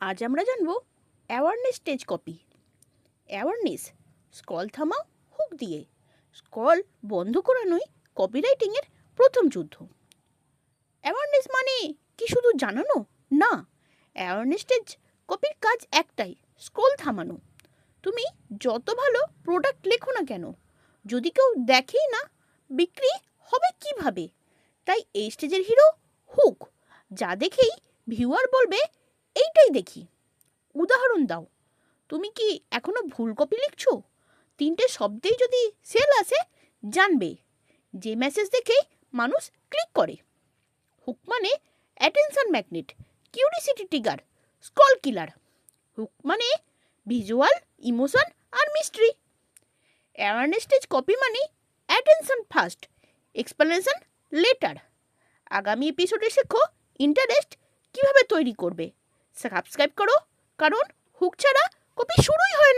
আজ আমরা জানব awareness stage copy awareness scroll থামাও হুক দিয়ে। স্কল বন্ধ করানোই কপিরাইটিংয়ের প্রথম যুদ্ধ। অ্যাওয়ারনেস মানে কি শুধু জানানো? না অ্যাওয়ারনেস স্টেজ কপির কাজ একটাই স্কল থামানো। তুমি যত ভালো প্রোডাক্ট লেখো না কেন, যদি কেউ দেখেই না, বিক্রি হবে কীভাবে? তাই এই স্টেজের হিরো হুক যা দেখেই ভিউয়ার বলবে এইটাই দেখি। উদাহরণ দাও। তুমি কি এখনও ভুল কপি লিখছো? তিনটে শব্দেই যদি সেল আসে, জানবে। যে মেসেজ দেখেই মানুষ ক্লিক করে। হুক মানে attention magnet curiosity trigger scroll killer hook মানে ভিজুয়াল ইমোশন আর মিস্ট্রি অ্যাওয়ারনেস স্টেজ কপি মানে অ্যাটেনশন ফার্স্ট এক্সপ্লেনেশন লেটার আগামী এপিসোডে শেখো ইন্টারেস্ট কীভাবে তৈরি করবে। সাবস্ক্রাইব করো। কারণ হুক ছাড়া কপি শুরুই হয় না।